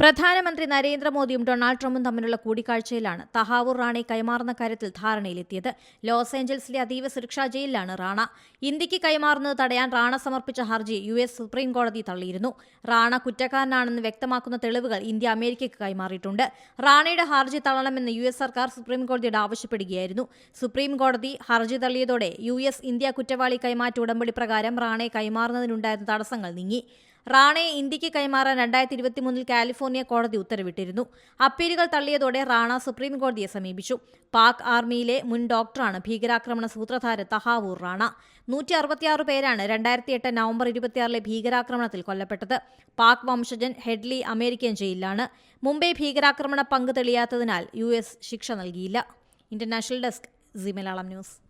പ്രധാനമന്ത്രി നരേന്ദ്രമോദിയും ഡൊണാൾഡ് ട്രംപും തമ്മിലുള്ള കൂടിക്കാഴ്ചയിലാണ് തഹാവൂർ റാണെ കൈമാറുന്ന കാര്യത്തിൽ ധാരണയിലെത്തിയത്. ലോസ് ഏഞ്ചൽസിലെ അതീവ സുരക്ഷാ ജയിലിലാണ് റാണ. ഇന്ത്യയ്ക്ക് കൈമാറുന്നത് തടയാൻ റാണ സമർപ്പിച്ച ഹർജി യു എസ് സുപ്രീം കോടതി തള്ളിയിരുന്നു. റാണ കുറ്റക്കാരനാണെന്ന് വ്യക്തമാക്കുന്ന തെളിവുകൾ ഇന്ത്യ അമേരിക്കയ്ക്ക് കൈമാറിയിട്ടുണ്ട്. റാണയുടെ ഹർജി തള്ളണമെന്ന് യു എസ് സർക്കാർ സുപ്രീം കോടതിയോട് ആവശ്യപ്പെടുകയായിരുന്നു. സുപ്രീം കോടതി ഹർജി തള്ളിയതോടെ യു എസ് ഇന്ത്യ കുറ്റവാളി കൈമാറ്റ ഉടമ്പടി പ്രകാരം റാണയെ കൈമാറുന്നതിനുണ്ടായിരുന്ന തടസ്സങ്ങൾ നീങ്ങി. റാണയെ ഇന്ത്യയ്ക്ക് കൈമാറാൻ രണ്ടായിരത്തി ഇരുപത്തിമൂന്നിൽ കാലിഫോർണിയ കോടതി ഉത്തരവിട്ടിരുന്നു. അപ്പീലുകൾ തള്ളിയതോടെ റാണ സുപ്രീം കോടതിയെ സമീപിച്ചു. പാക് ആർമിയിലെ മുൻ ഡോക്ടറാണ് ഭീകരാക്രമണ സൂത്രധാര തഹാവൂർ റാണ. നൂറ്റി അറുപത്തിയാറ് പേരാണ് രണ്ടായിരത്തി എട്ട് നവംബർ ഇരുപത്തിയാറിലെ ഭീകരാക്രമണത്തിൽ കൊല്ലപ്പെട്ടത്. പാക് വംശജൻ ഹെഡ്ലി അമേരിക്കൻ ജയിലിലാണ്. മുംബൈ ഭീകരാക്രമണ പങ്ക് തെളിയാത്തതിനാൽ യു എസ് ശിക്ഷ നൽകിയില്ല. International desk C Malayalam news.